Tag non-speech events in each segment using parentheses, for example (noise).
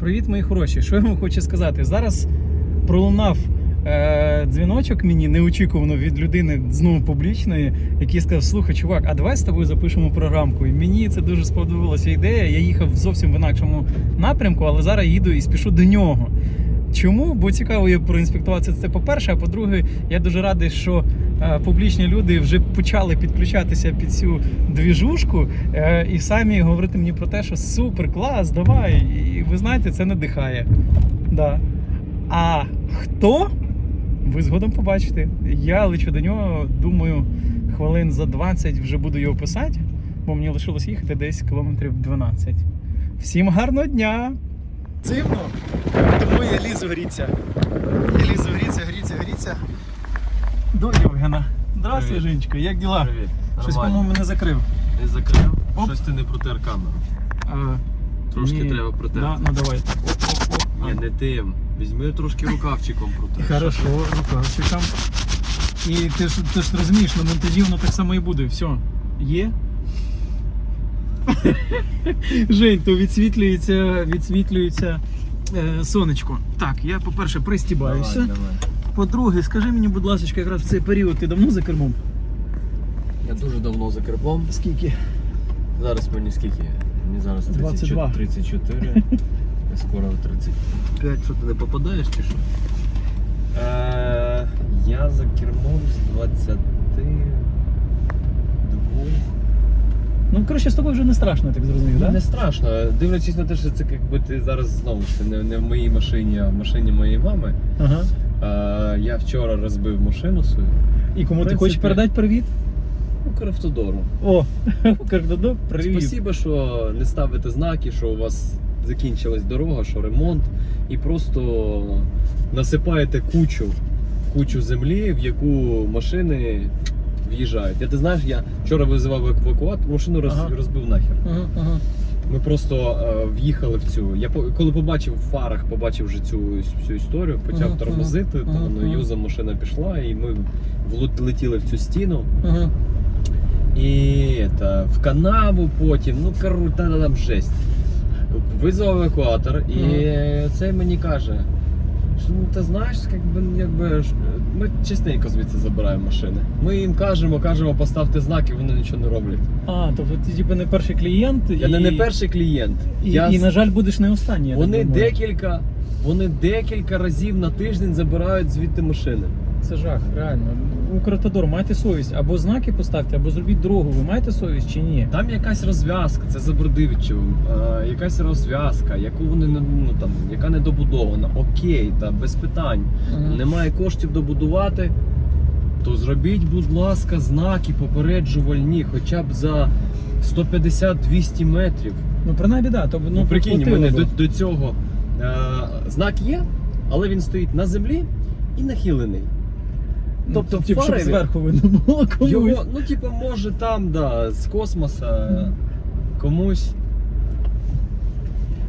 Привіт, мої хороші. Що я вам хочу сказати? Зараз пролунав е, дзвіночок мені неочікувано від людини знову публічної, який сказав: слухай, чувак, а давай з тобою запишемо програмку. І мені це дуже сподобалася ідея. Я їхав зовсім в інакшому напрямку, але зараз їду і спішу до нього. Чому? Бо цікаво є проінспектуватися це по-перше, а по-друге, я дуже радий, що публічні люди вже почали підключатися під цю двіжушку е, і самі говорити мені про те, що супер, клас, давай. І ви знаєте, це надихає. Да. А хто? Ви згодом побачите. Я лечу до нього, думаю, хвилин за 20 вже буду його писати, бо мені лишилось їхати десь кілометрів 12. Всім гарного дня! Зимно, тому я лізу гріться. Я лізу гріться, гріться, гріться. До Євгена. Здравствуй, Привіт. Женечка, як діла? Привіт. Щось, Нормально. по-моєму, не закрив. Не закрив. Оп. Щось ти не протер камеру. А, Трошки ні. треба протерти. Да, ну давай. Ні, не тим. Візьми трошки рукавчиком протер. Хорошо, рукавчиком. І ти ж, ти ж розумієш, на монтажі воно так само і буде. Все. Є? (laughs) Жень, то відсвітлюється, відсвітлюється е, сонечко. Так, я, по-перше, пристібаюся. Давай, давай. По-друге, скажи мені, будь ласка, якраз в цей період ти давно за кермом? Я дуже давно за кермом. Скільки? Зараз мені скільки? Мені зараз 22. 34. 34. Я скоро 35. Що ти не попадаєш чи що? Е, я за кермом з 22. Ну, коротше, з тобою вже не страшно, я так зрозумів, так? Не страшно. Дивлячись на те, що це якби ти зараз знову ж не, не в моїй машині, а в машині моєї мами. Ага. Е, я вчора розбив машину свою. І кому ти хочеш передати привіт? Укравтодору. О, (laughs) Кардадо, привіт. Спасибо, що не ставите знаки, що у вас закінчилась дорога, що ремонт, і просто насипаєте кучу, кучу землі, в яку машини в'їжджають. Я ти знаєш, я вчора визивав евакуатор, машину роз, Ага. розбив нахер. Ага, ага. Ми просто е, в'їхали в цю. Я по- коли побачив в фарах, побачив вже цю всю історію, почав Ага, тормозити, ага, то воно ага. юзом машина пішла, і ми влу- летіли в цю стіну. ага. І это, в канаву потім, ну кору, та та там жесть. Визвав евакуатор, і цей мені каже, що ну ти знаєш, якби, якби ми частенько звідси забираємо машини. Ми їм кажемо, кажемо, поставте знаки, вони нічого не роблять. А, тобто ти типу не перший клієнт. Я і... не, не перший клієнт. І, я, і, на жаль, будеш не останній. вони декілька, вони декілька разів на тиждень забирають звідти машини. Це жах, реально. Укравтодор, майте совість. Або знаки поставте, або зробіть дорогу. Ви маєте совість чи ні? Там якась розв'язка, це за Бродивичевим, е, якась розв'язка, яку вони не ну там, яка не добудована. Окей, та без питань. Мгм. Немає коштів добудувати, то зробіть, будь ласка, знаки попереджувальні, хоча б за 150-200 метрів. Ну, принаймні, да. Тобто, Ну, ну, прикинь, у мене до, до цього е, знак є, але він стоїть на землі і нахилений. Ну, тобто типу, щоб зверху видно було комусь. Його, ну, типу, може там, да, з космоса комусь.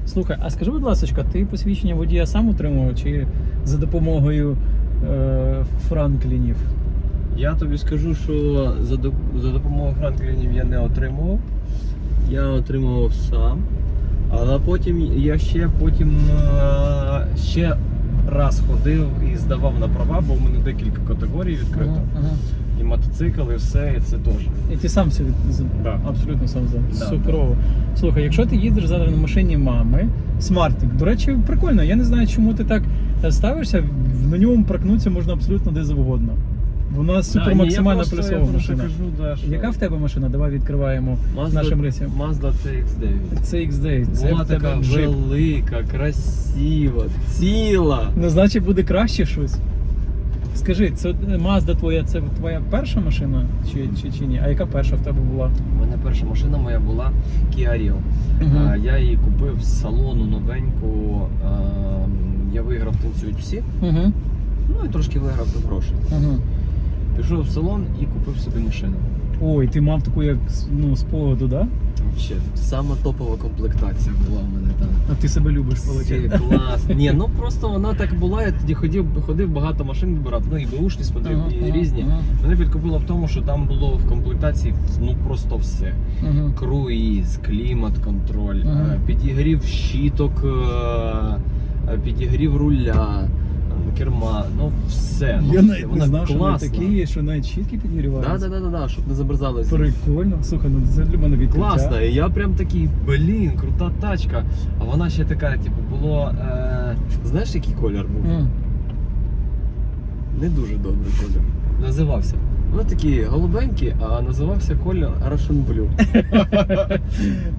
Слухай, а скажи, будь ласка, ти посвідчення водія сам отримував чи за допомогою е, Франклінів? Я тобі скажу, що за, доп- за допомогою Франклінів я не отримував. Я отримував сам. Але потім я ще потім е, ще раз ходив і здавав на права, бо в мене декілька категорій відкрито. Ага, ага. І мотоцикл, і все, і це теж. І ти сам все від... Да. абсолютно сам за Да, суперово. Слухай, якщо ти їдеш зараз на машині мами, смартик, до речі, прикольно. Я не знаю, чому ти так е, ставишся. На ньому прокнутися можна абсолютно де завгодно. Вона супер максимально плюсова машина. Кажу, да, що Яка в тебе машина? Давай відкриваємо Mazda, нашим рейсом. Mazda CX-9. Це XD, це Була в тебе така джип. велика, красива, ціла. Ну, значить, буде краще щось. Скажи, це Mazda твоя, це твоя перша машина чи, чи, чи ні? А яка перша в тебе була? У мене перша машина моя була Kia Rio. А, Я її купив з салону новеньку. а, Я виграв танцюють всі. Угу. Ну і трошки виграв до грошей. Угу. Пішов в салон і купив собі машину. Ой, ти мав таку як ну, спогаду, да? Вообще, сама топова комплектація була в мене там. А ти себе любиш, виходить. клас. Ні, ну просто вона так була. Я тоді ходив, ходив багато машин вибирав, ну і беушні смотрів, Ага, і ага, різні. ага. Мене підкупило в тому, що там було в комплектації ну просто все. Мгм. Круїз, клімат-контроль, Ага. е, підігрів щіток, е, е, підігрів руля, керма, ну все. Ну, Я все. навіть не Вона знав, що вони класна. такі є, що навіть щітки підігріваються. Да, да, да, да, да, щоб не заберзалися. Прикольно. Слухай, ну це для мене відкриття. Класно, і я прям такий, блін, крута тачка. А вона ще така, типу, було. Е, знаєш, який колір був? М. Не дуже добрий колір. Називався. Ну такий голубенький, а називався колір Russian Blue.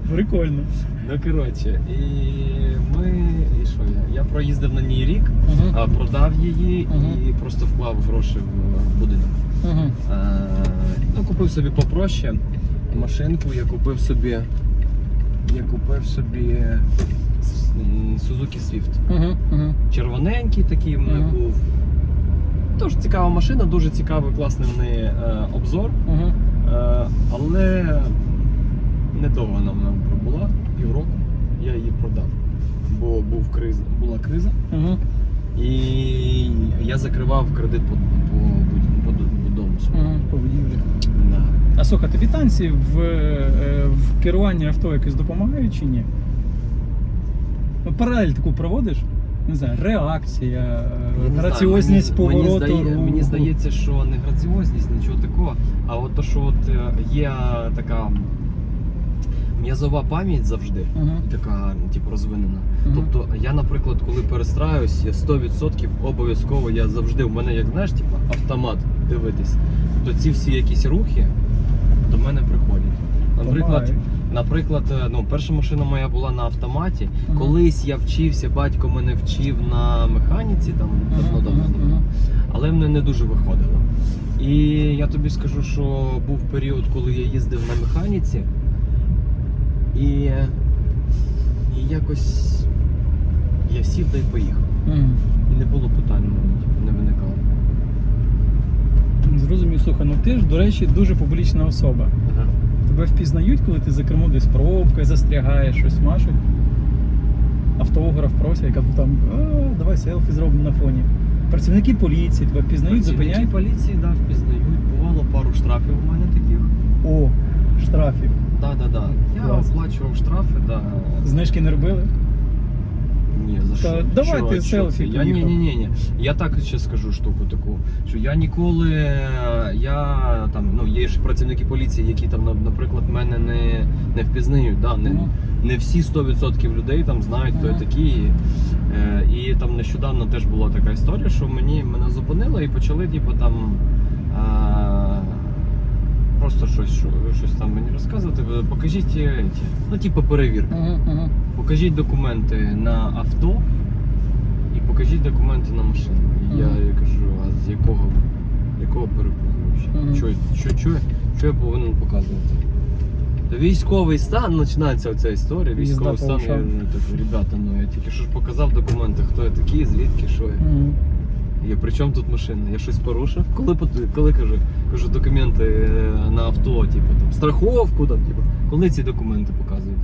(laughs) Прикольно. Ну коротше, і ми. І що я? Я проїздив на ній рік, Мгм. а продав її і просто вклав гроші в будинок. Мгм. Е, ну, купив собі попроще машинку, я купив собі. Я купив собі м, Suzuki Swift. Мгм. Червоненький такий в мене Мгм. був. Дуже цікава машина, дуже цікавий, класний в неї е, обзор. Мгм. Е, але недовго вона в мене пробула, півроку. Я її продав. Бо був криза, була криза. Мгм. І я закривав кредит по, по, по, по дому. Мгм. По будівлі. Да. А слухай, тобі танці в, е, в керуванні авто якось допомагають чи ні? Ну, паралель таку проводиш? Не знаю, реакція, не знаю, граціозність мені, повороту. Мені, здає, мені здається, що не граціозність, нічого такого. А от то, що от е, є така м'язова пам'ять завжди. Мгм. Така, типу, розвинена. Мгм. Тобто, я, наприклад, коли перестраюсь, я 100% обов'язково я завжди. У мене, як знаєш, типу, автомат дивитись. Тобто ці всі якісь рухи до мене приходять. Наприклад. Наприклад, е, ну, перша машина моя була на автоматі. Мгм. Колись я вчився, батько мене вчив на механіці, там давно давно давно. мгм. Але мене не дуже виходило. І я тобі скажу, що був період, коли я їздив на механіці, і, і якось я сів та й поїхав. Мгм. І не було питань, типу, не виникало. Зрозумів, слухай, ну ти ж, до речі, дуже публічна особа. Ага. Тебе впізнають, коли ти за кермо десь пробкою застрягаєш, щось машуть. Автограф просять, яка там, а, давай селфі зробимо на фоні. Працівники поліції тебе впізнають, Працівники поліції, поліції да, впізнають. Бувало пару штрафів у мене таких. О, штрафів. Да, да, да. Я Клас. оплачував штрафи, да. Знижки не робили? Ні, за що? давай Що- ти що селфі це? Я ні, поїхав. ні, ні, ні. Я так ще скажу штуку таку, що я ніколи, я там, ну є ж працівники поліції, які там, на- наприклад, мене не, не впізнають. Да, не, Мгм. не всі 100% людей там знають, хто я Мгм. такий. Е, і там нещодавно теж була така історія, що мені мене зупинили і почали, типу, там. А, Просто щось, що- щось там мені розказувати. Покажіть, ну, типу, перевірка. Угу, угу. Покажіть документи на авто і покажіть документи на машину. І Я, Мгм. я кажу, а з якого, якого Мгм. взагалі? Що, що, що, що я повинен показувати? Військовий стан починається оця історія. Військовий по стан, я ну, так, ребята, ну я тільки що ж показав документи, хто я такий, звідки, що я. Угу. Я при чому тут машина? Я щось порушив? Коли коли кажу, кажу документи е, на авто, типу там страховку, там, типу, коли ці документи показують?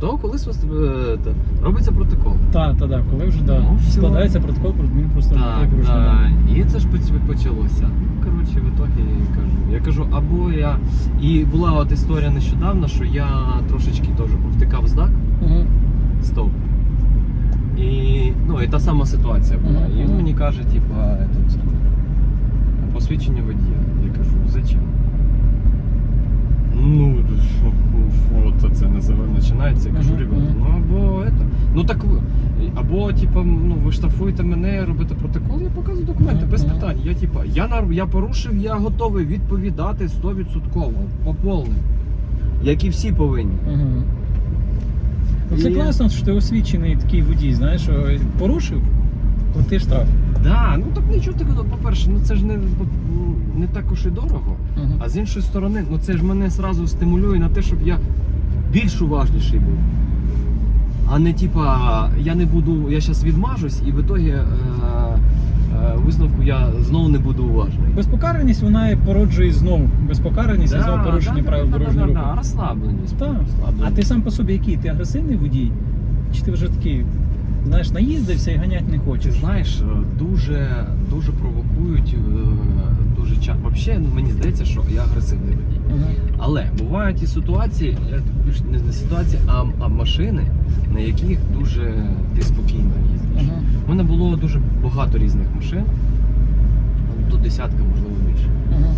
До колись вас, е, та, робиться протокол. Так, так, так, коли вже да, Ну, складається протокол про адмінпространство Так, порушення. так. І це ж почалося. Ну, коротше, в ітогі я кажу. Я кажу, або я. І була от історія нещодавно, що я трошечки теж повтикав здак, Угу. стоп. І, ну, і та сама ситуація була. І він мені каже, типа, этот, посвідчення водія. Я кажу, зачем? Ну, от це називаємо, починається. Я кажу, ребята, ну або это. Ну так ви- або, типа, ну ви штрафуєте мене, робите протокол, я показую документи, без питань. Я типа, я нар- я порушив, я готовий відповідати 100% по повним. Як і всі повинні. Ну, це І- класно, що ти освічений такий водій, знаєш, що порушив, плати штраф. Да, ну так нічого такого. По-перше, ну це ж не, не також і дорого. Угу. А з іншої сторони, ну це ж мене зразу стимулює на те, щоб я більш уважніший був. А не типа, я не буду, я зараз відмажусь і в ітогі е, е, висновку я знову не буду уважний. Безпокараність вона і породжує знову безпокараність і знову порушення правил дорожнього руху. Да, розслабленість. Так. А ти сам по собі який? Ти агресивний водій? Чи ти вже такий, знаєш, наїздився і ганять не хочеш? знаєш, е, дуже, дуже провокують, е, дуже часто. Взагалі, ну, мені здається, що я агресивний водій. Ага. Але бувають і ситуації, не, не ситуації, а, а машини, на яких дуже ти спокійно їздиш. Ага. У мене було дуже багато різних машин, до десятка, можливо, більше. Ага.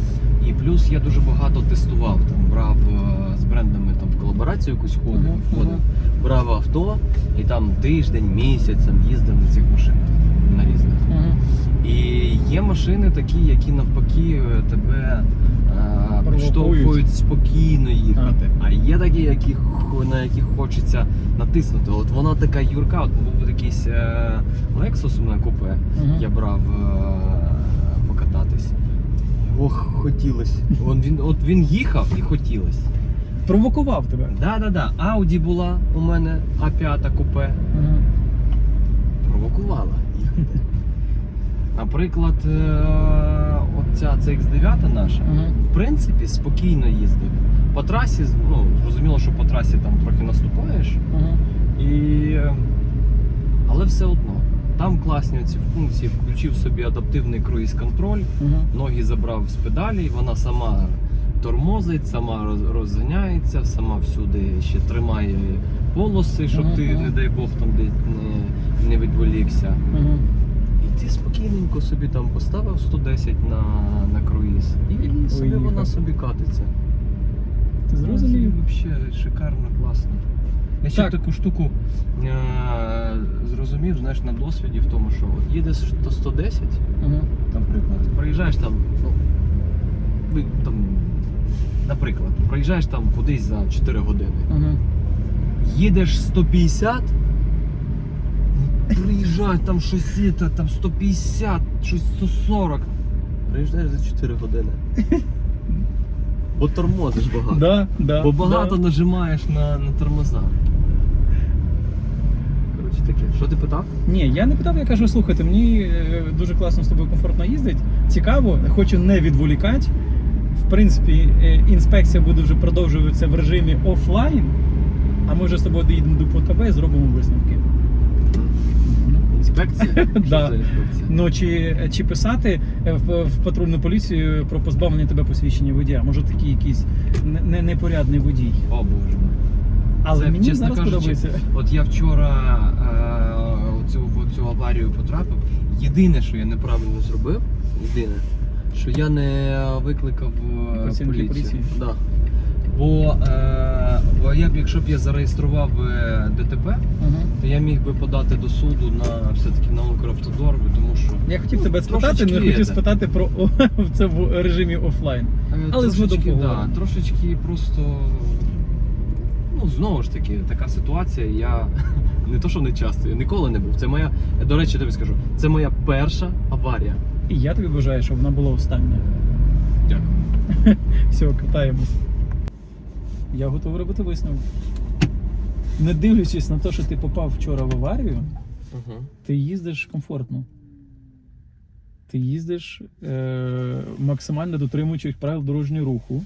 І плюс я дуже багато тестував, там брав е, з брендами там в колаборацію якусь входив, Ага, входив, ага. брав авто і там тиждень, місяць там їздив на цих машинах на різних. Ага. І є машини такі, які навпаки е, тебе е, підштовхують спокійно їхати. А є такі, які, на яких хочеться натиснути. От вона така юрка, от був якийсь Lexus у мене купе, я брав покататись. Ох, хотілося. Он він, от він їхав і хотілося. Провокував тебе. Да-да-да, Audi була у мене А5 купе. Ага. провокувала їхати. (laughs) Наприклад, е, оця CX9 наша, Ага. в принципі, спокійно їздив. По трасі, ну, зрозуміло, що по трасі там трохи наступаєш, Ага. і... е, але все одно. Там класні ці функції, включив собі адаптивний круїз-контроль, Ага. ноги забрав з педалі, вона сама тормозить, сама роз- розганяється, сама всюди ще тримає полоси, щоб Ага, ти, не дай Бог, там десь не, не відволікся. Ага. І ти спокійненько собі там поставив 110 на, на круїз. І собі Поїхав. вона собі катиться. Ти зрозумів? Взагалі шикарно, класно. Я ще Так. таку штуку е- зрозумів, знаєш, на досвіді в тому, що от їдеш то 110, Ага. наприклад, проїжджаєш там, ну, ви там, наприклад, проїжджаєш там кудись за 4 години. Ага. Їдеш 150, приїжджай, там щось там 150, щось 140. Приїжджаєш за 4 години. Бо тормозиш багато. Да, да, Бо багато да. нажимаєш на, на тормоза. Коротше таке. Що ти питав? Ні, я не питав, я кажу, слухайте, мені е, дуже класно з тобою комфортно їздить. Цікаво, хочу не відволікати. В принципі, е, інспекція буде вже продовжуватися в режимі офлайн. А ми вже з тобою доїдемо до ПКБ і зробимо висновки. Інспекція? (laughs) Да. інспекція? Ну чи, чи писати е, в, в патрульну поліцію про позбавлення тебе посвідчення водія? Може такий якийсь не- не- непорядний водій. О боже. Але Це, мені чесно зараз кажучи, подобається. От я вчора е, оцю, в цю аварію потрапив. Єдине, що я неправильно зробив, єдине, що я не викликав е, поліцію. поліції? Да. Бо, е, бо я б, якщо б я зареєстрував е, ДТП, Ага. то я міг би подати до суду на все-таки на Укравтодор, тому що Я хотів Ну, тебе спитати, трошечки але хотів це. спитати про о, (laughs) це в режимі офлайн. е, Але згодом трошечки, да, поговоримо. трошечки просто. Ну, знову ж таки, така ситуація. Я (laughs) не то, що не часто, я ніколи не був. Це моя, до речі, тобі скажу, це моя перша аварія. І я тобі бажаю, щоб вона була остання. Дякую. (laughs) Все, катаємось. Я готовий робити висновок. Не дивлячись на те, що ти попав вчора в аварію, Угу. ти їздиш комфортно. Ти їздиш е, максимально дотримуючись правил дорожнього руху.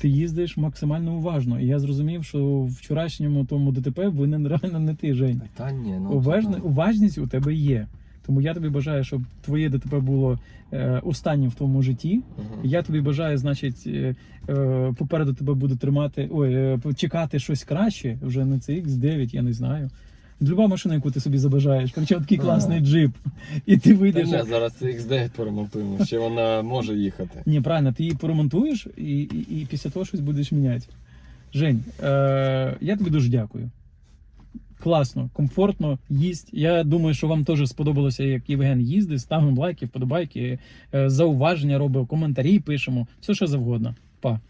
Ти їздиш максимально уважно. І я зрозумів, що в вчорашньому тому ДТП винен реально не ти, Жень. Та ні, ну Уважне, це- уважність у тебе є. Тому я тобі бажаю, щоб твоє ДТП було е, останнім в твоєму житті. Мгм. Я тобі бажаю, значить, е, е, попереду тебе буде тримати, ой, е, чекати щось краще, вже не це X9, я не знаю. Люба машина, яку ти собі забажаєш, причому такий класний джип. І ти Та вийдеш. ні, зараз це X9 поремонтуємо, ще вона може їхати. Ні, правильно, ти її поремонтуєш і, і, і після того щось будеш міняти. Жень, е, я тобі дуже дякую. Класно, комфортно, їсть. Я думаю, що вам теж сподобалося, як Євген їздить. Ставимо лайки, вподобайки, е, зауваження робив, коментарі пишемо, все що завгодно. Па.